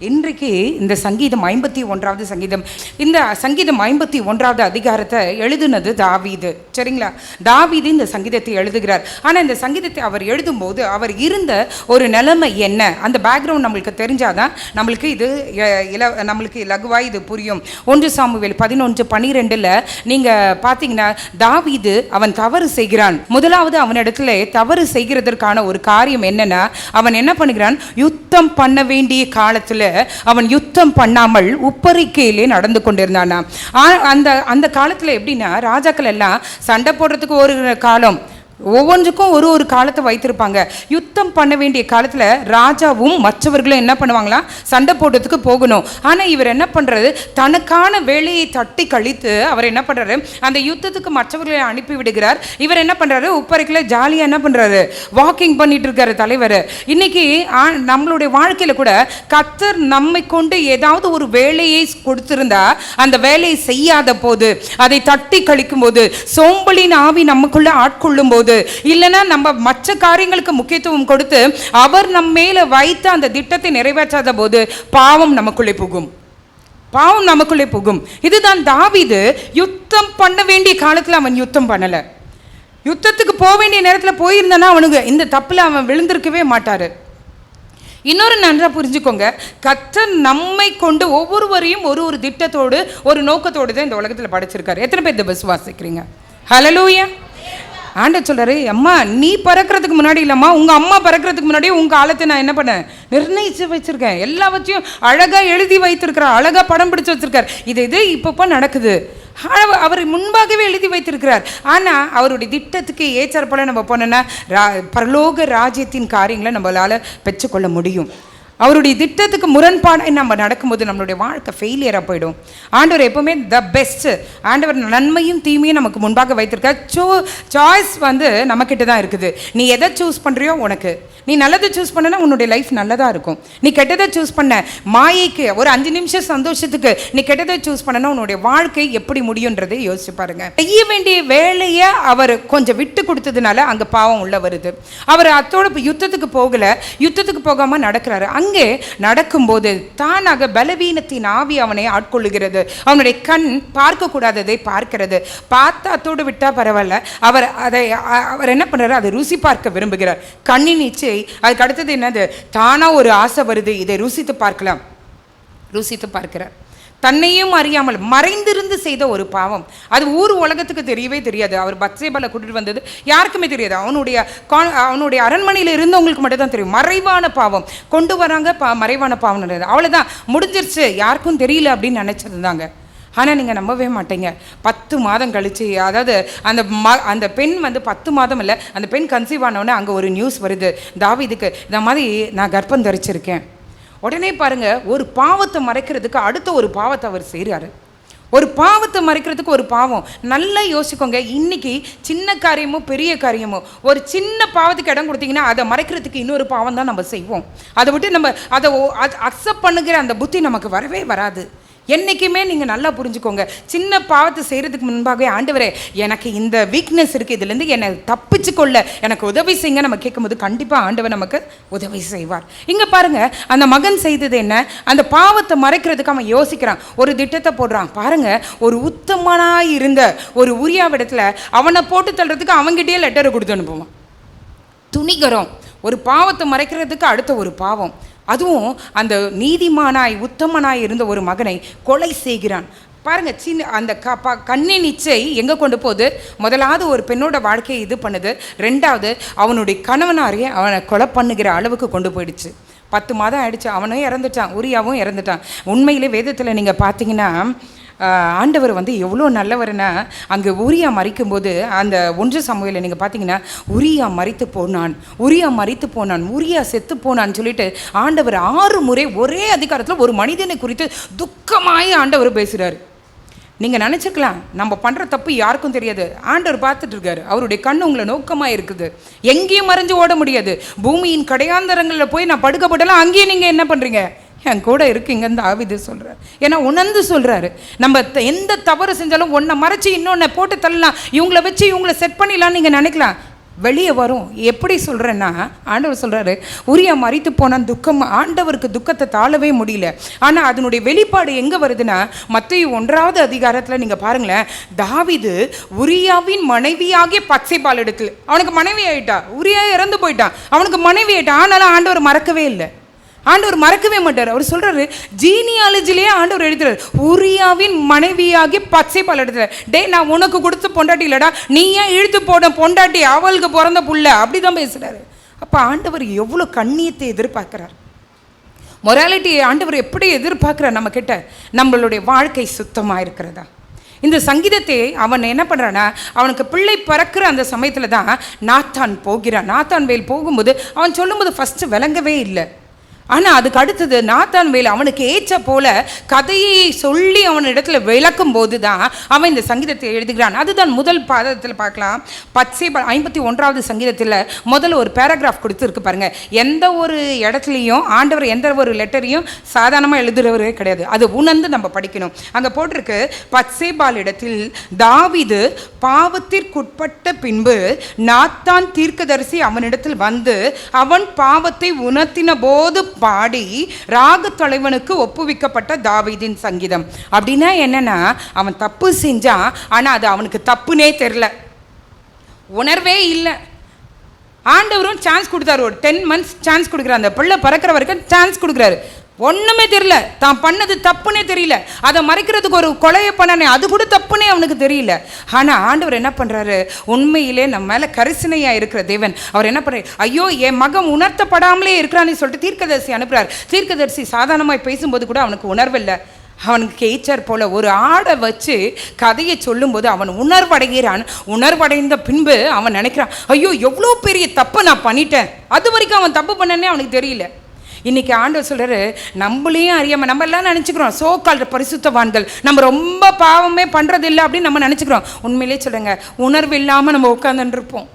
இன்றைக்கு இந்த சங்கீதம் ஐம்பத்தி ஒன்றாவது சங்கீதம். இந்த சங்கீதம் ஐம்பத்தி ஒன்றாவது அதிகாரத்தை எழுதுனது தாவீது. சரிங்களா? தாவீது இந்த சங்கீதத்தை எழுதுகிறார். ஆனால் இந்த சங்கீதத்தை அவர் எழுதும்போது அவர் இருந்த ஒரு நிலைமை என்ன? அந்த பேக்ரவுண்ட் நம்மளுக்கு தெரிஞ்சாதான் நம்மளுக்கு இது இல நம்மளுக்கு லகுவாக இது புரியும். ஒன்று சாமுவேல் பதினொன்று பன்னிரெண்டில் நீங்கள் பார்த்தீங்கன்னா தாவீது அவன் தவறு செய்கிறான். முதலாவது அவனிடத்துல தவறு செய்கிறதற்கான ஒரு காரியம் என்னன்னா அவன் என்ன பண்ணுகிறான்? யுத்தம் பண்ண வேண்டிய காலத்தில் அவன் யுத்தம் பண்ணாமல் உப்பரிக்கையிலே நடந்து கொண்டிருந்தானா அந்த அந்த காலத்தில் எப்படின்னா ராஜாக்கள் எல்லாம் சண்டை போடுறதுக்கு ஒரு காலம். ஒவ்வொன்றுக்கும் ஒரு ஒரு காலத்தை வைத்திருப்பாங்க. யுத்தம் பண்ண வேண்டிய காலத்தில் ராஜாவும் மற்றவர்களும் என்ன பண்ணுவாங்களா? சண்டை போடுறதுக்கு போகணும். ஆனால் இவர் என்ன பண்ணுறது தனக்கான வேலையை தட்டி கழித்து அவர் என்ன பண்ணுறாரு அந்த யுத்தத்துக்கு மற்றவர்களை அனுப்பி விடுகிறார். இவர் என்ன பண்ணுறாரு உப்பரைக்கில் ஜாலியாக என்ன பண்ணுறாரு வாக்கிங் பண்ணிட்டு இருக்காரு தலைவர். இன்னைக்கு ஆ- நம்மளுடைய வாழ்க்கையில் கூட கத்தர் நம்மை கொண்டு ஏதாவது ஒரு வேலையை கொடுத்திருந்தா அந்த வேலையை செய்யாத போது அதை தட்டி கழிக்கும் போது சோம்பலின் ஆவி நமக்குள்ளே ஆட்கொள்ளும் போது இல்லைன்னா நம்ம மற்ற காரியங்களுக்கு முக்கியத்துவம் கொடுத்து அவர் நம்ம மேலே வைத்த அந்த திட்டத்தை நிறைவேற்றாத போது பாவம் நமக்குள்ளே புகும். பாவம் நமக்குள்ளே புகும். இதுதான் தாவிது யுத்தம் பண்ண வேண்டிய காலத்தில் அவன் யுத்தம் பண்ணலை. யுத்தத்துக்கு போக வேண்டிய நேரத்தில் போயிருந்தானா அவனுக்கு இந்த தப்பில் அவன் விழுந்திருக்கவே மாட்டார். இன்னொரு நன்றாக புரிஞ்சுக்கோங்க. கத்தர் நம்மை கொண்டு ஒவ்வொருவரையும் ஒரு ஒரு திட்டத்தோடு ஒரு நோக்கத்தோடு தான் இந்த உலகத்தில் படைச்சிருக்காரு. எத்தனை பேர் இதை விசுவாசிக்கிறீங்க? ஹலலூயா ஆண்ட சொல்றாரு அம்மா நீ பறக்கிறதுக்கு முன்னாடி இல்லைம்மா உங்கள் அம்மா பறக்கிறதுக்கு முன்னாடி உங்கள் காலத்தை நான் என்ன பண்ணேன்? நிர்ணயித்து வச்சுருக்கேன். எல்லாவற்றையும் அழகாக எழுதி வைத்திருக்கிறார். அழகாக படம் பிடிச்சி வச்சுருக்கார். இது இது இப்பப்போ நடக்குது. அவர் முன்பாகவே எழுதி வைத்திருக்கிறார். ஆனால் அவருடைய திட்டத்துக்கு ஏற்றாற்போல நம்ம போனோன்னா ரா பரலோக ராஜ்யத்தின் காரியங்களை நம்மளால் பெற்றுக்கொள்ள முடியும். அவருடைய திட்டத்துக்கு முரண்பாடாக நம்ம நடக்கும்போது நம்மளுடைய வாழ்க்கை ஃபெயிலியராக போயிடும். ஆண்டவர் எப்போவுமே த பெஸ்ட்டு ஆண்டவர் நன்மையும் தீமையும் நமக்கு முன்பாக வைத்திருக்க சோ சாய்ஸ் வந்து நம்மக்கிட்ட தான் இருக்குது. நீ எதை சூஸ் பண்ணுறியோ உனக்கு. நீ நல்லதை சூஸ் பண்ணனா உன்னுடைய லைஃப் நல்லதாக இருக்கும். நீ கெட்டதை சூஸ் பண்ண மாயைக்கு ஒரு அஞ்சு நிமிஷம் சந்தோஷத்துக்கு நீ கெட்டதை சூஸ் பண்ணனா உன்னுடைய வாழ்க்கை எப்படி முடியுன்றதை யோசிச்சு பாருங்க. செய்ய வேண்டிய வேலையை அவர் கொஞ்சம் விட்டு கொடுத்ததுனால அங்கே பாவம் உள்ள வருது. அவர் அத்தோட யுத்தத்துக்கு போகலை. யுத்தத்துக்கு போகாமல் நடக்கிறாரு. அங்கே அங்கே நடக்கும்போது தானாக பலவீனத்தின் ஆவி அவனை ஆட்கொள்ளுகிறது. அவனுடைய கண் பார்க்கக்கூடாததை பார்க்கிறது. பார்த்தா அத்தோடு விட்டால் பரவாயில்ல. அவர் அதை அவர் என்ன பண்றாரு? அதை ருசி பார்க்க விரும்புகிறார். கண்ணின் இச்சை அதுக்கு அடுத்தது என்னது? தானாக ஒரு ஆசை வருது. இதை ருசித்து பார்க்கலாம். ருசித்து பார்க்கிறார். தன்னையும் அறியாமல் மறைந்திருந்து செய்த ஒரு பாவம். அது ஊர் உலகத்துக்கு தெரியவே தெரியாது. அவர் பத்சேபால கூட்டிட்டு வந்தது யாருக்குமே தெரியாது. அவனுடைய கா- அவனுடைய அரண்மனையில் இருந்தவங்களுக்கு மட்டும் தான் தெரியும். மறைவான பாவம். கொண்டு வராங்க பா மறைவான பாவம் அவ்வளோதான் முடிஞ்சிருச்சு. யாருக்கும் தெரியல அப்படின்னு நினச்சிருந்தாங்க. ஆனால் நீங்கள் நம்பவே மாட்டீங்க. பத்து மாதம் கழிச்சு அதாவது அந்த ம அந்த பெண் வந்து பத்து மாதம் இல்லை அந்த பெண் கன்சீவ் ஆனவுடனே அங்கே ஒரு நியூஸ் வருது. தாவிதுக்கு இந்த மாதிரி நான் கர்ப்பம் தரிச்சிருக்கேன். உடனே பாருங்க ஒரு பாவத்தை மறைக்கிறதுக்கு அடுத்த ஒரு பாவத்தை அவர் செய்கிறாரு ஒரு பாவத்தை மறைக்கிறதுக்கு ஒரு பாவம். நல்லா யோசிக்கோங்க இன்னைக்கு சின்ன காரியமோ பெரிய காரியமோ ஒரு சின்ன பாவத்துக்கு இடம் கொடுத்தீங்கன்னா அதை மறைக்கிறதுக்கு இன்னொரு பாவம் தான் நம்ம செய்வோம். அதை விட்டு நம்ம அதை அக்செப்ட் பண்ணுகிற அந்த புத்தி நமக்கு வரவே வராது. என்றைக்குமே நீங்கள் நல்லா புரிஞ்சுக்கோங்க. சின்ன பாவத்தை செய்கிறதுக்கு முன்பாகவே ஆண்டவரே எனக்கு இந்த வீக்னஸ் இருக்குது இதுலேருந்து என்னை தப்பிச்சு கொள்ள. எனக்கு உதவி செய்யுங்க. நம்ம கேட்கும்போது கண்டிப்பாக ஆண்டவர் நமக்கு உதவி செய்வார். இங்கே பாருங்கள் அந்த மகன் செய்தது என்ன? அந்த பாவத்தை மறைக்கிறதுக்கு அவன் யோசிக்கிறான். ஒரு திட்டத்தை போடுறான். பாருங்கள் ஒரு உத்தமனாக இருந்த ஒரு உரியாவிடத்தில் அவனை போட்டு தள்ளுறதுக்கு அவங்ககிட்டயே லெட்டரை கொடுத்து அனுப்புவான். துணிகரம். ஒரு பாவத்தை மறைக்கிறதுக்கு அடுத்த ஒரு பாவம். அதுவும் அந்த நீதிமானாய் உத்தமனாய் இருந்த ஒரு மகனை கொலை செய்கிறான். பாருங்க சின்ன அந்த க ப கண்ணின் இச்சை எங்கே கொண்டு போகுது? முதலாவது ஒரு பெண்ணோட வாழ்க்கையை இது பண்ணுது. ரெண்டாவது அவனுடைய கணவனாரையே அவனை கொலை பண்ணுகிற அளவுக்கு கொண்டு போயிடுச்சு. பத்து மாதம் ஆயிடுச்சு. அவனும் இறந்துட்டான். உரியாவும் இறந்துட்டான். உண்மையிலே வேதத்தில் நீங்கள் பார்த்தீங்கன்னா ஆண்டவர் வந்து எவ்வளோ நல்லவர்னா அங்கே உரியா மறிக்கும்போது அந்த ஒன்று சமூகத்தில் நீங்கள் பார்த்தீங்கன்னா உரியா மறித்து போனான் உரியா மறித்து போனான் உரியா செத்து போனான்னு சொல்லிட்டு ஆண்டவர் ஆறு முறை ஒரே அதிகாரத்தில் ஒரு மனிதனை குறித்து துக்கமாய் ஆண்டவர் பேசுகிறார் நீங்கள் நினச்சிக்கலாம் நம்ம பண்ணுற தப்பு யாருக்கும் தெரியாது. ஆண்டவர் பார்த்துட்டு இருக்காரு. அவருடைய கண்ணு உங்களை நோக்கமாக இருக்குது. எங்கேயும் மறைஞ்சு ஓட முடியாது. பூமியின் கடையாந்தரங்களில் போய் நான் படுக்கப்படலாம் அங்கேயும் நீங்கள் என்ன பண்ணுறீங்க என் கூட இருக்கீங்கன்னு ஆவிது சொல்கிறார் ஏன்னா உணர்ந்து சொல்கிறாரு நம்ம எந்த தவறு செஞ்சாலும் ஒன்றை மறைச்சி இன்னொன்றை போட்டு தள்ளலாம். இவங்கள வச்சு இவங்கள செட் பண்ணிடலாம்னு நீங்கள் நினைக்கலாம். வெளியே வரும். எப்படி சொல்கிறேன்னா ஆண்டவர் சொல்கிறாரு உரிய மறித்து போன துக்கம் ஆண்டவருக்கு துக்கத்தை தாழவே முடியல. ஆனால் அதனுடைய வெளிப்பாடு எங்கே வருதுன்னா மற்ற ஒன்றாவது அதிகாரத்தில் நீங்கள் பாருங்களேன். தாவிது உரியாவின் மனைவியாகிய பச்சைப்பால் எடுக்கல அவனுக்கு மனைவி ஆயிட்டா. உரியா இறந்து போயிட்டான். அவனுக்கு மனைவி ஆயிட்டான் ஆனாலும் ஆண்டவர் மறக்கவே இல்லை. ஆண்டவர் மறக்கவே மாட்டார். அவர் சொல்கிறாரு ஜீனியாலஜிலேயே ஆண்டவர் எழுதுறாரு. உரியாவின் மனைவியாகி பச்சை பால் எடுத்துறாரு டே நான் உனக்கு கொடுத்த பொண்டாட்டி இல்லடா. நீ ஏன் இழுத்து போட பொண்டாட்டி? அவளுக்கு பிறந்த புள்ள. அப்படிதான் பேசுகிறாரு அப்போ ஆண்டவர் எவ்வளோ கண்ணியத்தை எதிர்பார்க்குறார். மொராலிட்டி ஆண்டவர் எப்படி எதிர்பார்க்குறார் நம்மக்கிட்ட நம்மளுடைய வாழ்க்கை சுத்தமாக இருக்கிறதா? இந்த சங்கீதத்தை அவன் என்ன பண்ணுறான்னா அவனுக்கு பிள்ளை பிறக்கிற அந்த சமயத்தில் தான் நாத்தான் போகிறான். நாத்தான் வேல் போகும்போது அவன் சொல்லும்போது ஃபஸ்ட்டு விளங்கவே இல்லை. ஆனால் அதுக்கு அடுத்தது நாத்தான் வேலை அவனுக்கு ஏற்ற போல கதையை சொல்லி அவன் இடத்துல விளக்கும் போது தான் அவன் இந்த சங்கீதத்தை எழுதுகிறான். அதுதான் முதல் பாதத்தில் பார்க்கலாம். பச்சை ஐம்பத்தி ஒன்றாவது சங்கீதத்தில் முதல்ல ஒரு பேராகிராஃப் கொடுத்துருக்கு பாருங்க. எந்த ஒரு இடத்துலையும் ஆண்டவர் எந்த ஒரு லெட்டரையும் சாதாரணமாக எழுதுறவரே கிடையாது. அது உணர்ந்து நம்ம படிக்கணும். அங்கே போட்டிருக்கு பச்சைபால் இடத்தில் தாவிது பாவத்திற்குட்பட்ட பின்பு நாத்தான் தீர்க்கதரிசி அவனிடத்தில் வந்து அவன் பாவத்தை உணர்த்தின போது பாடி ராக தலைவனுக்கு ஒப்புவிக்கப்பட்ட தாவீதின் சங்கீதம். அப்படின்னா என்னன்னா அவன் தப்பு செஞ்சான் ஆனால் அது அவனுக்கு தப்புனே தெரில உணர்வே இல்லை. ஆண்டவரும் சான்ஸ் கொடுத்தாரு. ஒரு டென் மந்த்ஸ் சான்ஸ் கொடுக்குறாரு. அந்த பிள்ளை பறக்கிற வரைக்கும் சான்ஸ் கொடுக்குறாரு. ஒன்றுமே தெரியல. தான் பண்ணது தப்புனே தெரியல. அதை மறைக்கிறதுக்கு ஒரு கொலையை பண்ணனே அது கூட தப்புனே அவனுக்கு தெரியல. ஆனால் ஆண்டவர் என்ன பண்ணுறாரு உண்மையிலே நம்ம மேலே கரிசனையாக இருக்கிற தேவன். அவர் என்ன பண்ணுறாரு ஐயோ என் மகன் உணர்த்தப்படாமலே இருக்கிறான்னு சொல்லிட்டு தீர்க்கதரிசி அனுப்புகிறார் தீர்க்கதரிசி சாதாரணமாக பேசும்போது கூட அவனுக்கு உணர்வில்லை அவனுக்கு கேச்சர் போல ஒரு ஆடை வச்சு கதையை சொல்லும்போது அவன் உணர்வடைகிறான். உணர்வடைந்த பின்பு அவன் நினைக்கிறான் ஐயோ எவ்வளோ பெரிய தப்பை நான் பண்ணிட்டேன். அது வரைக்கும் அவன் தப்பு பண்ணனே அவனுக்கு தெரியல. இன்னைக்கு ஆண்டவர் சொல்றாரு நம்மளையும் அறியாமல் நம்ம எல்லாம் நினச்சிக்கிறோம் சோ கால்ற பரிசுத்தவான்கள். நம்ம ரொம்ப பாவமே பண்ணுறதில்லை அப்படின்னு நம்ம நினச்சிக்கிறோம். உண்மையிலே சொல்லுங்கள் உணர்வு இல்லாமல் நம்ம உட்காந்துருப்போம்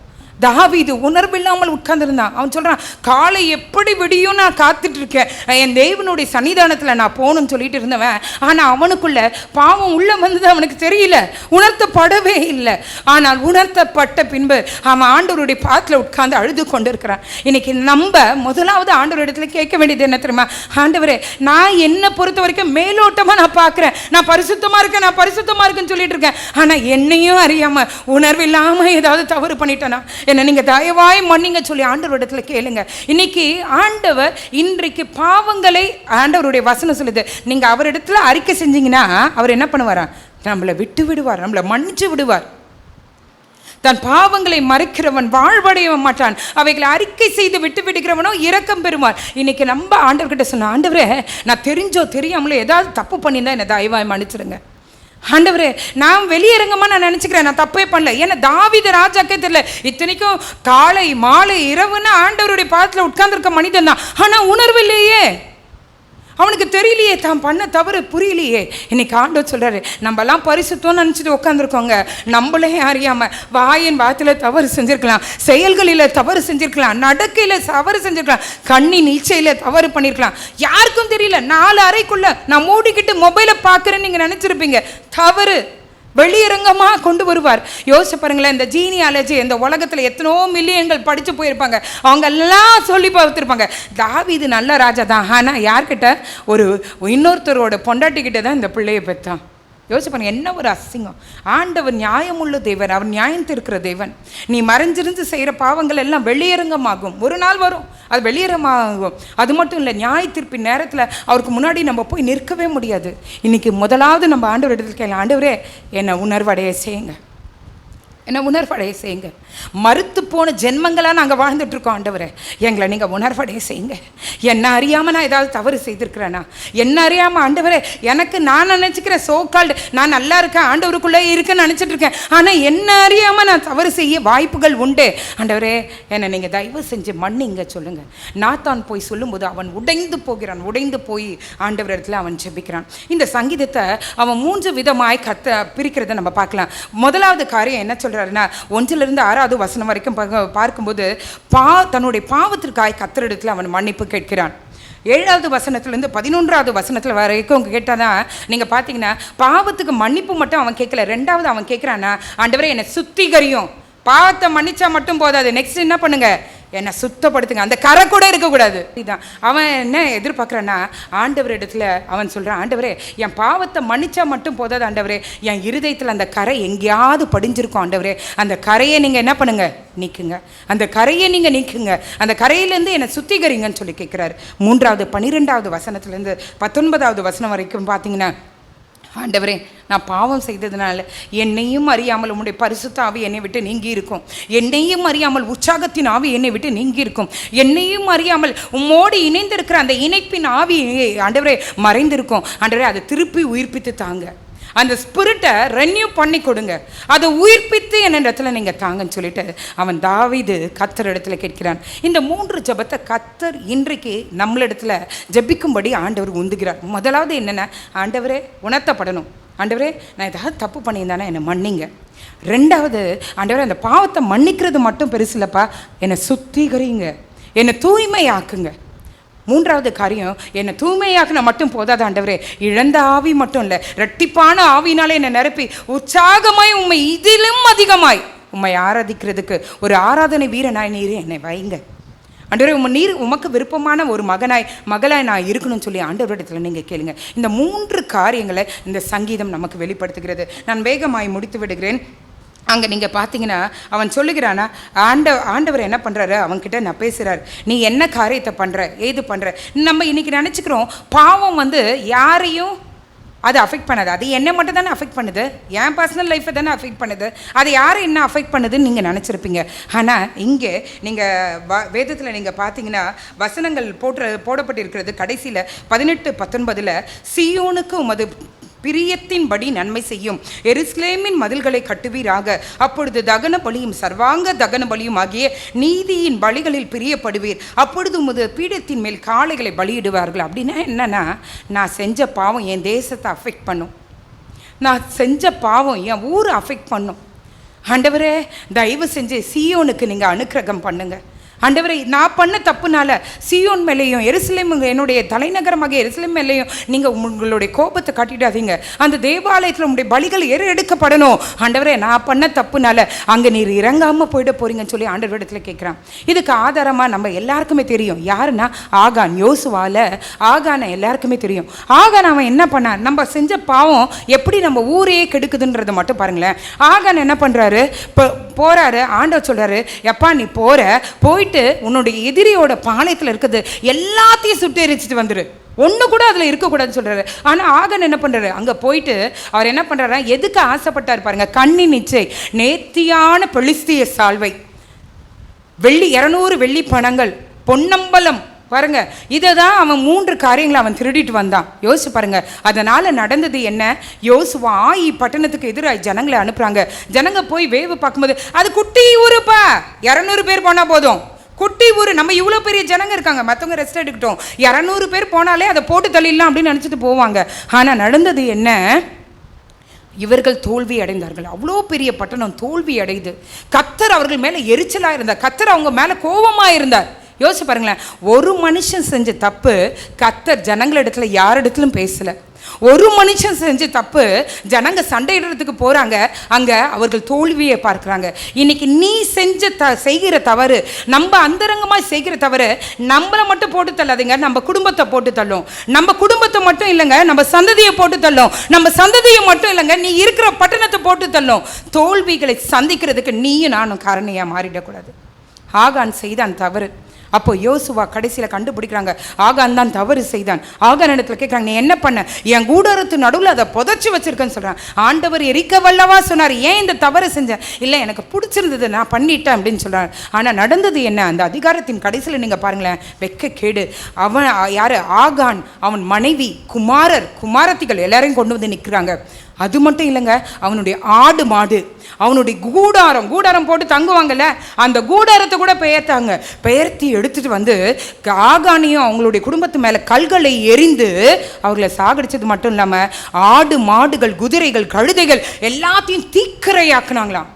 தாவீது உணர்வில்லாமல் உட்கார்ந்துருந்தான். அவன் சொல்கிறான் காலை எப்படி விடியும் நான் காத்துட்டு இருக்கேன் என் தேவனுடைய சன்னிதானத்தில் நான் போகணும்னு சொல்லிட்டு இருந்தவன். ஆனால் அவனுக்குள்ள பாவம் உள்ள வந்தது அவனுக்கு தெரியல. உணர்த்தப்படவே இல்லை. ஆனால் உணர்த்தப்பட்ட பின்பு அவன் ஆண்டவருடைய பாத்தில் உட்கார்ந்து அழுது கொண்டு இருக்கிறான் இன்னைக்கு நம்ம முதலாவது ஆண்டவர் இடத்துல கேட்க வேண்டியது என்ன தெரியுமா? ஆண்டவரே நான் என்னை பொறுத்த வரைக்கும் மேலோட்டமாக நான் பார்க்குறேன். நான் பரிசுத்தமாக இருக்கேன் நான் பரிசுத்தமாக இருக்கேன்னு சொல்லிட்டு இருக்கேன். ஆனால் என்னையும் அறியாமல் உணர்வில்லாமல் ஏதாவது தவறு பண்ணிட்டேனா? என்ன நீங்கள் தயவாய் மன்னிங்க சொல்லி ஆண்டவர் இடத்துல கேளுங்க. இன்னைக்கு ஆண்டவர் இன்றைக்கு பாவங்களை ஆண்டவருடைய வசனம் சொல்லுது. நீங்கள் அவரிடத்துல அறிக்கை செஞ்சீங்கன்னா அவர் என்ன பண்ணுவாரா? நம்மளை விட்டு விடுவார் நம்மளை மன்னிச்சு விடுவார். தன் பாவங்களை மறைக்கிறவன் வாழ்வடைய மாட்டான். அவைகளை அறிக்கை செய்து விட்டு விடுகிறவனோ இரக்கம் பெறுவார். இன்னைக்கு நம்ம ஆண்டவர்கிட்ட சொன்ன ஆண்டவரே நான் தெரிஞ்சோ தெரியாமலோ ஏதாவது தப்பு பண்ணியிருந்தா என்னை தயவாய் மன்னிச்சிருங்க. ஆண்டவரே நான் வெளியரங்கமா நான் நினச்சிக்கிறேன். நான் தப்பே பண்ணல. ஏன்னா தாவித ராஜாக்கே தெரியல. இத்தனைக்கும் காலை மாலை இரவுன்னு ஆண்டவருடைய பாதத்தில் உட்கார்ந்துருக்க மனிதன் தான். ஆனால் உணர்வு இல்லையே. அவனுக்கு தெரியலையே தான் பண்ண தவறு புரியலையே. இன்னைக்கு ஆண்டவர் சொல்கிறாரு நம்மலாம் பரிசுத்தம்னு நினச்சிட்டு உட்காந்துருக்கோங்க நம்மளே அறியாமல் வாயின் வாத்தில் தவறு செஞ்சுருக்கலாம். செயல்களில் தவறு செஞ்சுருக்கலாம். நடக்கையில் தவறு செஞ்சுருக்கலாம். கண்ணின் நீச்சையில் தவறு பண்ணியிருக்கலாம் யாருக்கும் தெரியல. நாலு அறைக்குள்ளே நான் மூடிக்கிட்டு மொபைலை பார்க்குறேன்னு நீங்கள் நினச்சிருப்பீங்க. தவறு. வெளியரங்கமாக கொண்டு வருவார். யோசிச்சு பாருங்களேன் இந்த ஜீனியாலஜி இந்த உலகத்தில் எத்தனோ மில்லியன்கள் படித்து போயிருப்பாங்க. அவங்க எல்லாம் சொல்லி பார்த்துருப்பாங்க. தாவி இது நல்ல ராஜா தான் ஆனால் யார்கிட்ட? ஒரு இன்னொருத்தரோட பொண்டாட்டிக்கிட்ட தான் இந்த பிள்ளையை பெற்றான். யோசிச்சு பாருங்க என்ன ஒரு அசிங்கம். ஆண்டவர் நியாயமுள்ள தேவன் அவர் நியாயம் இருக்கிற தேவன். நீ மறைஞ்சிருந்து செய்கிற பாவங்கள் எல்லாம் வெளியரங்கமாகும். ஒரு நாள் வரும் அது வெளியரங்கமாகும். அது மட்டும் இல்லை நியாய தீர்ப்பின் நேரத்தில் அவருக்கு முன்னாடி நம்ம போய் நிற்கவே முடியாது. இன்றைக்கி முதலாவது நம்ம ஆண்டவர் இடத்துல கேட்கலாம் ஆண்டவரே என்னை உணர்வடைய செய்யுங்க. என்னை உணர்வடைய செய்யுங்க. மறுத்து போன ஜென்மங்களாக நாங்கள் வாழ்ந்துட்டு இருக்கோம் ஆண்டவரே. எங்களை நீங்கள் உணர்வடைய செய்யுங்க. என்ன அறியாமல் நான் ஏதாவது தவறு செய்திருக்கிறேனா? என்ன அறியாமல் ஆண்டவரே எனக்கு நான் நினச்சிக்கிறேன் சோக்கால்டு நான் நல்லா இருக்கேன் ஆண்டவருக்குள்ளே இருக்குன்னு நினச்சிட்டு இருக்கேன் ஆனால் என்ன அறியாமல் நான் தவறு செய்ய வாய்ப்புகள் உண்டு? ஆண்டவரே என்னை நீங்கள் தயவு செஞ்சு மன்னிங்க சொல்லுங்கள் நாத்தான் போய் சொல்லும்போது அவன் உடைந்து போகிறான் உடைந்து போய் ஆண்டவர் இடத்துல அவன் ஜெபிக்கிறான். இந்த சங்கீதத்தை அவன் மூன்று விதமாய் கத்த பிரிக்கிறத நம்ம பார்க்கலாம். முதலாவது காரியம் என்ன சொல்கிறாருன்னா ஒன்றிலிருந்து ஆறாவது வசனம் வரைக்கும் பார்க்க- பார்க்கும்போது பா தன்னுடைய பாவத்திற்காக கத்தரிடத்தில் அவன் மன்னிப்பு கேட்கிறான். ஏழாவது வசனத்துலேருந்து பதினொன்றாவது வசனத்தில் வரைக்கும் கேட்டாதான் நீங்கள் பார்த்தீங்கன்னா பாவத்துக்கு மன்னிப்பு மட்டும் அவன் கேட்கல ரெண்டாவது அவன் கேட்குறான்னா ஆண்டவரே என்னை சுத்திகரியும். பாவத்தை மன்னிச்சா மட்டும் போதாது. நெக்ஸ்ட் என்ன பண்ணுங்க? என்னை சுத்தப்படுத்துங்க. அந்த கரை கூட இருக்கக்கூடாது. இதுதான் அவன் என்ன எதிர்பார்க்குறான்னா ஆண்டவர் இடத்துல அவன் சொல்கிறான் ஆண்டவரே என் பாவத்தை மன்னிச்சா மட்டும் போதாது ஆண்டவரே. என் இருதயத்தில் அந்த கரை எங்கேயாவது படிஞ்சிருக்கும் ஆண்டவரே. அந்த கரையை நீங்கள் என்ன பண்ணுங்க? நீக்குங்க. அந்த கரையை நீங்கள் நீக்குங்க. அந்த கரையிலேருந்து என்னை சுத்திகரிங்கன்னு சொல்லி கேட்குறாரு மூன்றாவது பன்னிரெண்டாவது வசனத்துலேருந்து பத்தொன்பதாவது வசனம் வரைக்கும் பார்த்தீங்கன்னா ஆண்டவரே நான் பாவம் செய்ததுனால என்னையும் அறியாமல் உம்முடைய பரிசுத்த ஆவி என்னை விட்டு நீங்கி இருக்கும் என்னையும் அறியாமல் உற்சாகத்தின் ஆவி என்னை விட்டு நீங்கி இருக்கும் என்னையும் அறியாமல் உம்மோடு இணைந்திருக்கிற அந்த இணைப்பின் ஆவி ஆண்டவரே மறைந்திருக்கும். ஆண்டவரே அதை திருப்பி உயிர்ப்பித்து தாங்க. அந்த ஸ்பிரிட்டை ரென்யூ பண்ணி கொடுங்க. அதை உயிர்ப்பித்து என்ன இடத்துல நீங்கள் தாங்கன்னு சொல்லிட்டு அவன் தாவிது கத்தர் இடத்துல கேட்கிறான். இந்த மூன்று ஜெபத்தை கத்தர் இன்றைக்கு நம்மளிடத்துல ஜெபிக்கும்படி ஆண்டவர் உந்துகிறார். முதலாவது என்னென்ன ஆண்டவரே உணர்த்தப்படணும். ஆண்டவரே நான் ஏதாவது தப்பு பண்ணியிருந்தானே என்னை மன்னிங்க. ரெண்டாவது ஆண்டவரே அந்த பாவத்தை மன்னிக்கிறது மட்டும் பெருசு இல்லைப்பா என்னை சுத்திகரிங்க. என்னை தூய்மையாக்குங்க. மூன்றாவது காரியம் என்னை தூய்மையாக்கின மட்டும் போதாது ஆண்டவரே? இழந்த ஆவி மட்டும் இல்லை ரெட்டிப்பான ஆவினாலே என்னை நிரப்பி உற்சாகமாய் உண்மை இதிலும் அதிகமாய் உம்மை ஆராதிக்கிறதுக்கு ஒரு ஆராதனை வீரனாய் நீர் என்னை வைங்க. ஆண்டவரே உம் நீர் உமக்கு விருப்பமான ஒரு மகனாய் மகளாய் நான் இருக்கணும்னு சொல்லி ஆண்டவரிடத்தில் நீங்கள் கேளுங்க. இந்த மூன்று காரியங்களை இந்த சங்கீதம் நமக்கு வெளிப்படுத்துகிறது. நான் வேகமாய் முடித்து விடுகிறேன். அங்கே நீங்கள் பார்த்தீங்கன்னா அவன் சொல்லுகிறானா ஆண்ட ஆண்டவர் என்ன பண்ணுறாரு அவன்கிட்ட நான் பேசுகிறார் நீ என்ன காரியத்தை பண்ணுற ஏது பண்ணுற நம்ம இன்றைக்கி நினச்சிக்கிறோம் பாவம் வந்து யாரையும் அது அஃபெக்ட் பண்ணாது. அது என்னை மட்டும் தானே அஃபெக்ட் பண்ணுது. என் பர்சனல் லைஃப்பை தானே அஃபெக்ட் பண்ணுது. அது யாரை என்ன அஃபெக்ட் பண்ணுதுன்னு நீங்கள் நினச்சிருப்பீங்க. ஆனால் இங்கே நீங்கள் வ வேதத்தில் நீங்கள் பார்த்தீங்கன்னா வசனங்கள் போட்டு போடப்பட்டிருக்கிறது கடைசியில் பதினெட்டு பத்தொன்பதில் சியோனுக்கு உமது பிரியத்தின்படி நன்மை செய்யும். எருஸ்லேமின் மதில்களை கட்டுவீராக. அப்பொழுது தகன பலியும் சர்வாங்க தகன பலியும் ஆகிய நீதியின் பலிகளில் பிரியப்படுவீர். அப்பொழுது உமது பீடத்தின் மேல் காளைகளை பலியிடுவார்கள். அப்படின்னா என்னன்னா நான் செஞ்ச பாவம் என் தேசத்தை அஃபெக்ட் பண்ணும். நான் செஞ்ச பாவம் என் ஊரை அஃபெக்ட் பண்ணும். ஆண்டவரே தயவு செஞ்சு சியோனுக்கு நீங்கள் அனுக்கிரகம் பண்ணுங்கள் ஆண்டவரை நான் பண்ண தப்புனால சியோன் மேலேயும் எருசலேம் என்னுடைய தலைநகரமாக எருசலேம் மேலேயும் நீங்கள் உங்களுடைய கோபத்தை காட்டிடாதீங்க. அந்த தேவாலயத்தில் உங்களுடைய பலிகள் எரு எடுக்கப்படணும். ஆண்டவரே நான் பண்ண தப்புனால அங்கே நீர் இறங்காமல் போயிட போறீங்கன்னு சொல்லி ஆண்டவர் இடத்துல கேட்குறான். இதுக்கு ஆதாரமாக நம்ம எல்லாருக்குமே தெரியும். யாருன்னா? ஆகான் யோசுவால. ஆகான எல்லாருக்குமே தெரியும். ஆகான் அவன் என்ன பண்ணான்? நம்ம செஞ்ச பாவம் எப்படி நம்ம ஊரையே கெடுக்குதுன்றதை மட்டும் பாருங்களேன். ஆகான் என்ன பண்ணுறாரு இப்போ போகிறாரு ஆண்டவர் சொல்கிறாரு எப்பா நீ போகிற போயிட்டு உன்னுடைய எதிரியோட பாளையத்தில் இருக்குது. எல்லாத்தையும் சுட்டு எரிச்சிட்டு வந்துரு. ஒன்று கூட அதில் இருக்கக்கூடாதுன்னு சொல்கிறாரு ஆனால் ஆகன் என்ன பண்ணுறாரு அங்கே போயிட்டு அவர் என்ன பண்ணுறாரு எதுக்கு ஆசைப்பட்டார் பாருங்க கண்ணி நிச்சை நேர்த்தியான பெலிஸ்திய சால்வை. வெள்ளி இரநூறு வெள்ளி பணங்கள் பொன்னம்பலம். பாருங்க இதை தான் அவன் மூன்று காரியங்களை அவன் திருடிட்டு வந்தான். யோசிச்சு பாருங்க அதனால நடந்தது என்ன? யோசுவா ஆயி பட்டணத்துக்கு எதிராக ஜனங்களை அனுப்புறாங்க. ஜனங்க போய் வேவு பார்க்கும்போது அது குட்டி ஊருப்பா இரநூறு பேர் போனால் போதும். குட்டி ஊர். நம்ம இவ்வளோ பெரிய ஜனங்க இருக்காங்க. மற்றவங்க ரெஸ்ட் எடுக்கட்டும். இரநூறு பேர் போனாலே அதை போட்டு தள்ளிடலாம் அப்படின்னு நினச்சிட்டு போவாங்க. ஆனால் நடந்தது என்ன? இவர்கள் தோல்வி அடைந்தார்கள். அவ்வளோ பெரிய பட்டணம் தோல்வி அடையுது. கத்தர் அவர்கள் மேலே எரிச்சலாக இருந்தார். கத்தர் அவங்க மேலே கோபமாக இருந்தார். யோசிச்சு பாருங்களேன். ஒரு மனுஷன் செஞ்ச தப்பு கத்தர் ஜனங்களிடத்துல யாரிடத்திலும் பேசலை. ஒரு மனுஷன் செஞ்ச தப்பு ஜனங்க சண்டையிடுறதுக்கு போகிறாங்க அங்கே அவர்கள் தோல்வியை பார்க்குறாங்க. இன்னைக்கு நீ செஞ்ச த செய்கிற தவறு நம்ம அந்தரங்கமாக செய்கிற தவறு நம்மளை மட்டும் போட்டு தள்ளாதீங்க. நம்ம குடும்பத்தை போட்டு தள்ளும். நம்ம குடும்பத்தை மட்டும் இல்லைங்க நம்ம சந்ததியை போட்டு தள்ளும். நம்ம சந்ததியை மட்டும் இல்லைங்க நீ இருக்கிற பட்டணத்தை போட்டு தள்ளும். தோல்விகளை சந்திக்கிறதுக்கு நீயும் நானும் காரணியாக மாறிடக்கூடாது. ஆகான் செய்தான் தவறு. அப்போ யோசுவா கடைசியில் கண்டுபிடிக்கிறாங்க. ஆகான் தான் தவறு செய்தான். ஆகான் இடத்துல கேட்குறாங்க நீ என்ன பண்ண? என் கூடாரத்து நடுவில் அதை புதைச்சி வச்சிருக்கேன்னு சொல்கிறான் ஆண்டவர் எரிக்க வல்லவா சொன்னார். ஏன் இந்த தவறு செஞ்சேன் இல்லை எனக்கு பிடிச்சிருந்தது நான் பண்ணிட்டேன் அப்படின்னு சொல்கிறார் ஆனால் நடந்தது என்ன? அந்த அதிகாரத்தின் கடைசியில் நீங்கள் பாருங்களேன் வெக்க கேடு. அவன் யார்? ஆகான் அவன் மனைவி குமாரர் குமாரத்திகள் எல்லாரையும் கொண்டு வந்து நிற்கிறாங்க அது மட்டும் இல்லைங்க அவனுடைய ஆடு மாடு. அவனுடைய கூடாரம் கூடாரம் போட்டு தங்குவாங்கல்ல அந்த கூடாரத்தை கூட பெயர்த்தாங்க. பெயர்த்தி எடுத்துட்டு வந்து ஆகானியும் அவங்களுடைய குடும்பத்து மேலே கல்களை எரிந்து அவர்களை சாகடிச்சது மட்டும் இல்லாமல் ஆடு மாடுகள் குதிரைகள் கழுதைகள் எல்லாத்தையும் தீக்கரையாக்குனாங்களாம்.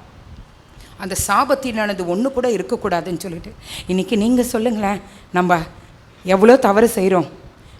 அந்த சாபத்தினானது ஒன்று கூட இருக்கக்கூடாதுன்னு சொல்லிட்டு. இன்றைக்கி நீங்கள் சொல்லுங்களேன் நம்ம எவ்வளோ தவறு செய்கிறோம்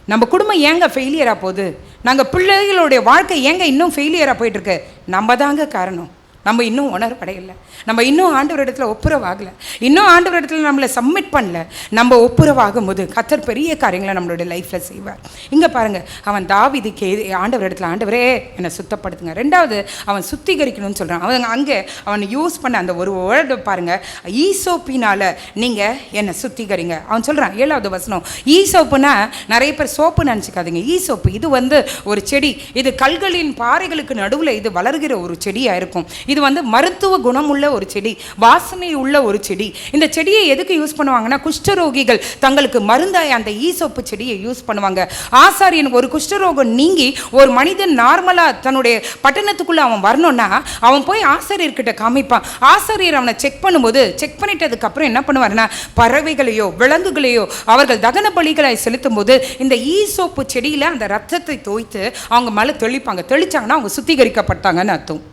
நம்ம குடும்பம் ஏங்க ஃபெயிலியராக போகுது? நாங்கள் பிள்ளைகளுடைய வாழ்க்கை ஏங்க இன்னும் ஃபெயிலியராக போயிட்டுருக்கு நம்ம தாங்க காரணம். நம்ம இன்னும் உணர்வடையலை. நம்ம இன்னும் ஆண்டவர் இடத்துல ஒப்புரவாகலை. இன்னும் ஆண்டவர் இடத்துல நம்மளை சப்மிட் பண்ணல. நம்ம ஒப்புரவாகும் போது கத்தர் பெரிய காரியங்களை நம்மளுடைய லைஃப்பில் செய்வார். இங்கே பாருங்கள் அவன் தாவிதுக்கு எது- ஆண்டவர் இடத்துல ஆண்டவரே என்னை சுத்தப்படுத்துங்க. ரெண்டாவது அவன் சுத்திகரிக்கணும்னு சொல்கிறான் அவன் அங்கே அவன் யூஸ் பண்ண அந்த ஒரு வேர்டு பாருங்கள் ஈசோப்பினால் நீங்கள் என்னை சுத்திகரிங்க. அவன் சொல்கிறான் ஏழாவது வசனம் ஈசோப்புனா நிறைய பேர் சோப்பு நினச்சிக்காதீங்க. ஈசோப்பு இது வந்து ஒரு செடி. இது கல்களின் பாறைகளுக்கு நடுவில் இது வளர்கிற ஒரு செடியாக இருக்கும். இது வந்து மருத்துவ குணமுள்ள ஒரு செடி வாசனை உள்ள ஒரு செடி. இந்த செடியை எதுக்கு யூஸ் பண்ணுவாங்கன்னா குஷ்டரோகிகள் தங்களுக்கு மருந்தாய் அந்த ஈசோப்பு செடியை யூஸ் பண்ணுவாங்க. ஆசாரியன் ஒரு குஷ்டரோகம் நீங்கி ஒரு மனிதன் நார்மலாக தன்னுடைய பட்டணத்துக்குள்ளே அவன் வரணும்னா அவன் போய் ஆசாரியர்கிட்ட காமிப்பான். ஆசாரியர் அவனை செக் பண்ணும்போது செக் பண்ணிட்டதுக்கு அப்புறம் என்ன பண்ணுவார்னா பறவைகளையோ விலங்குகளையோ அவர்கள் தகன பலிகளை செலுத்தும் போது இந்த ஈசோப்பு செடியில் அந்த ரத்தத்தை தோய்த்து அவங்க மேலே தெளிப்பாங்க. தெளிச்சாங்கன்னா அவங்க சுத்திகரிக்கப்பட்டாங்கன்னு அர்த்தம்.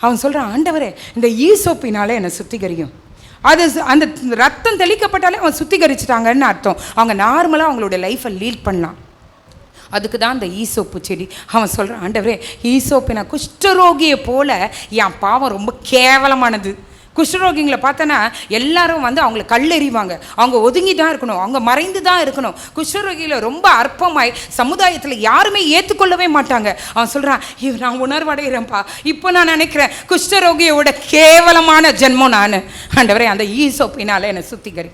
அவன் சொல்கிறான் ஆண்டவரே இந்த ஈசோப்பினாலே என்னை சுத்திகரியும். அது அந்த ரத்தம் தெளிக்கப்பட்டாலே அவன் சுத்திகரிச்சிட்டாங்கன்னு அர்த்தம். அவங்க நார்மலாக அவங்களோட லைஃப்பை லீட் பண்ணலாம். அதுக்கு தான் அந்த ஈசோப்பு செடி. அவன் சொல்கிறான் ஆண்டவரே ஈசோப்பின குஷ்டரோகியை போல என் பாவம் ரொம்ப கேவலமானது. குஷ்டரோகிங்களை பார்த்தோன்னா எல்லாரும் வந்து அவங்கள கல்லெறிவாங்க. அவங்க ஒதுங்கி தான் இருக்கணும். அவங்க மறைந்து தான் இருக்கணும். குஷ்டரோகியில் ரொம்ப அற்பமாய் சமுதாயத்தில் யாருமே ஏற்றுக்கொள்ளவே மாட்டாங்க. அவன் சொல்கிறான் இவ நான் உணர்வடைகிறேன்ப்பா. இப்போ நான் நினைக்கிறேன் குஷ்டரோகியோட கேவலமான ஜென்மம் நான். ஆண்டவரே அந்த ஈசோப்பினால் என்னை சுத்திகரி.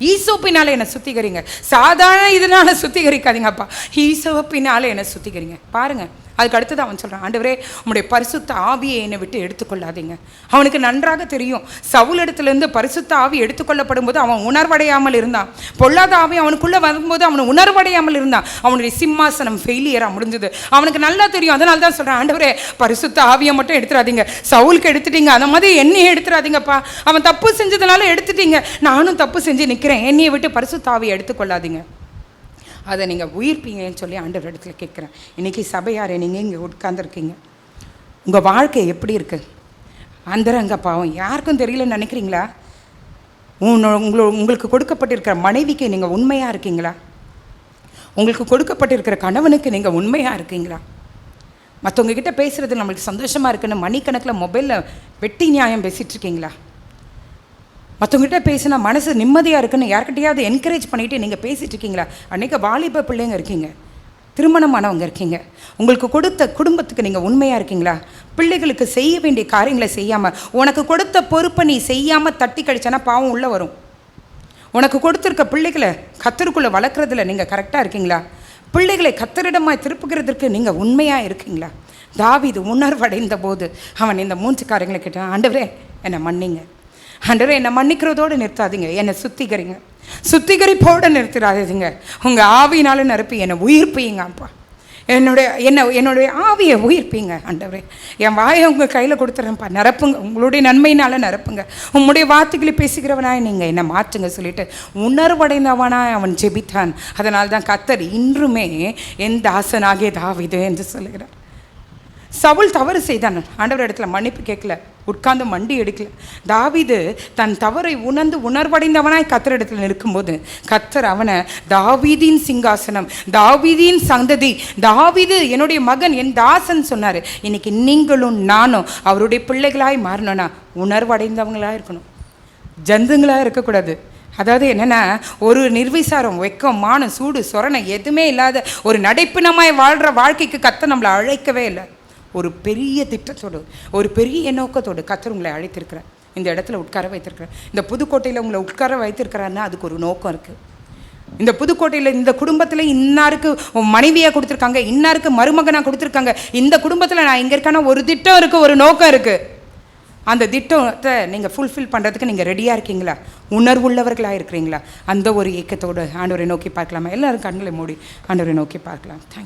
ஈசோப்பினால் என்னை சுத்திகரிங்க. சாதாரண இதனால் சுத்திகரிக்காதீங்கப்பா. ஈசோப்பினால் என்னை சுத்திகரிங்க. பாருங்கள் அதுக்கு அடுத்தது அவன் சொல்கிறான் ஆண்டவரே உங்களுடைய பரிசுத்த ஆவியை என்னை விட்டு எடுத்துக்கொள்ளாதீங்க. அவனுக்கு நன்றாக தெரியும் சவுல் இடத்துலேருந்து பரிசுத்த ஆவி எடுத்துக்கொள்ளப்படும் போது அவன் உணர்வடையாமல் இருந்தான். பொல்லாத ஆவி அவனுக்குள்ளே வரும்போது அவன் உணர்வடையாமல் இருந்தான். அவனுடைய சிம்மாசனம் ஃபெயிலியராக முடிஞ்சது. அவனுக்கு நல்லா தெரியும் அதனால தான் சொல்கிறான் ஆண்டவரே பரிசுத்த ஆவியை மட்டும் எடுத்துடாதீங்க. சவுலுக்கு எடுத்துட்டீங்க அந்த மாதிரி என்னையை எடுத்துடாதீங்கப்பா. அவன் தப்பு செஞ்சதுனால எடுத்துட்டீங்க. நானும் தப்பு செஞ்சு நிற்கிறேன் என்னையை விட்டு பரிசுத்த ஆவியை எடுத்துக்கொள்ளாதீங்க. அதை நீங்கள் உயிர்ப்பீங்கன்னு சொல்லி ஆண்டவர் இடத்துல கேட்குறேன். இன்றைக்கி சபையாரே நீங்கள் இங்கே உட்காந்துருக்கீங்க உங்கள் வாழ்க்கை எப்படி இருக்குது அந்தரங்க பாவம். யாருக்கும் தெரியலன்னு நினைக்கிறீங்களா? உன்னோ உங்களுக்கு கொடுக்கப்பட்டிருக்கிற மனைவிக்கு நீங்கள் உண்மையாக இருக்கீங்களா? உங்களுக்கு கொடுக்கப்பட்டிருக்கிற கணவனுக்கு நீங்கள் உண்மையாக இருக்கீங்களா? மற்றவங்க கிட்டே பேசுகிறது நம்மளுக்கு சந்தோஷமாக இருக்குன்னு மணிக்கணக்கில் மொபைலில் வெட்டி நியாயம் பேசிகிட்ருக்கீங்களா மற்றவங்ககிட்ட பேசினா மனசு நிம்மதியாக இருக்குன்னு யார்கிட்டையாவது என்கரேஜ் பண்ணிவிட்டு நீங்கள் பேசிகிட்டு இருக்கீங்களா? அன்றைக்கி வாலிப பிள்ளைங்க இருக்கீங்க. திருமணமானவங்க இருக்கீங்க. உங்களுக்கு கொடுத்த குடும்பத்துக்கு நீங்கள் உண்மையாக இருக்கீங்களா? பிள்ளைகளுக்கு செய்ய வேண்டிய காரியங்களை செய்யாமல் உனக்கு கொடுத்த பொறுப்பை நீ செய்யாமல் தட்டி கழிச்சனா பாவம் உள்ளே வரும். உனக்கு கொடுத்துருக்க பிள்ளைகளை கத்தருக்குள்ளே வளர்க்குறதுல நீங்கள் கரெக்டாக இருக்கீங்களா? பிள்ளைகளை கத்தரிடமாய் திருப்புகிறதுக்கு நீங்கள் உண்மையாக இருக்கீங்களா? இது உணர்வடைந்த போது அவன் இந்த மூன்று காரியங்களை கேட்டான் ஆண்டவரே என்னை மன்னிங்க. ஆண்டவரே என்னை மன்னிக்கிறதோடு நிறுத்தாதீங்க. என்னை சுத்திகரிங்க. சுத்திகரிப்போடு நிறுத்திடாதீங்க. உங்கள் ஆவியினால நிரப்பி என்னை உயிர்ப்பீங்க அப்பா என்னுடைய என்ன என்னுடைய ஆவியை உயிர்ப்பீங்க ஆண்டவரே என் வாயை உங்கள் கையில் கொடுத்துறேன்ப்பா. நிரப்புங்க. உங்களுடைய நன்மையினால் நிரப்புங்க. உங்களுடைய வார்த்தைகளை பேசுகிறவனாய் நீங்கள் என்னை மாற்றுங்க சொல்லிட்டு உணர்வடைந்தவனாய் அவன் ஜெபித்தான். அதனால் தான் கத்தர் இன்றுமே என் தாசனாகிய தாவிது என்று சொல்லுகிறார். சவுல் தவறு செய்தான். ஆண்டவர் இடத்துல மன்னிப்பு கேட்கல. உட்கார்ந்து மண்டி எடுக்கல. தாவிது தன் தவறை உணர்ந்து உணர்வடைந்தவனாய் கத்தர் இடத்துல நிற்கும்போது கத்தர் அவனை தாவிதின் சிங்காசனம் தாவிதின் சந்ததி தாவிது என்னுடைய மகன் என் தாசன் சொன்னார். இன்னைக்கு நீங்களும் நானும் அவருடைய பிள்ளைகளாய் மாறணும்னா உணர்வடைந்தவங்களாக இருக்கணும். ஜந்துங்களாக இருக்கக்கூடாது. அதாவது என்னென்னா ஒரு நிர்விசாரம் வெக்கம் மானம் சூடு சொரணை எதுவுமே இல்லாத ஒரு நடைப்பினமாய் வாழ்கிற வாழ்க்கைக்கு கத்த நம்மளை அழைக்கவே இல்லை. ஒரு பெரிய திட்டத்தோடு ஒரு பெரிய நோக்கத்தோடு கத்தர் உங்களை அழைத்திருக்கிறார். இந்த இடத்துல உட்கார வைத்திருக்கிறார். இந்த புதுக்கோட்டையில் உங்களை உட்கார வைத்திருக்கிறாருன்னா அதுக்கு ஒரு நோக்கம் இருக்குது இந்த புதுக்கோட்டையில் இந்த குடும்பத்தில் இன்னாருக்கு மனைவியாக கொடுத்துருக்காங்க இன்னாருக்கு மருமகனாக கொடுத்துருக்காங்க இந்த குடும்பத்தில் நான் இங்கே இருக்கான ஒரு திட்டம் இருக்குது ஒரு நோக்கம் இருக்குது அந்த திட்டத்தை நீங்கள் ஃபுல்ஃபில் பண்ணுறதுக்கு நீங்கள் ரெடியாக இருக்கீங்களா? உணர்வுள்ளவர்களாக இருக்கிறீங்களா? அந்த ஒரு இயக்கத்தோடு ஆண்டவரை நோக்கி பார்க்கலாமா? எல்லோரும் கண்களை மூடி ஆண்டவரை நோக்கி பார்க்கலாம். தேங்க்யூ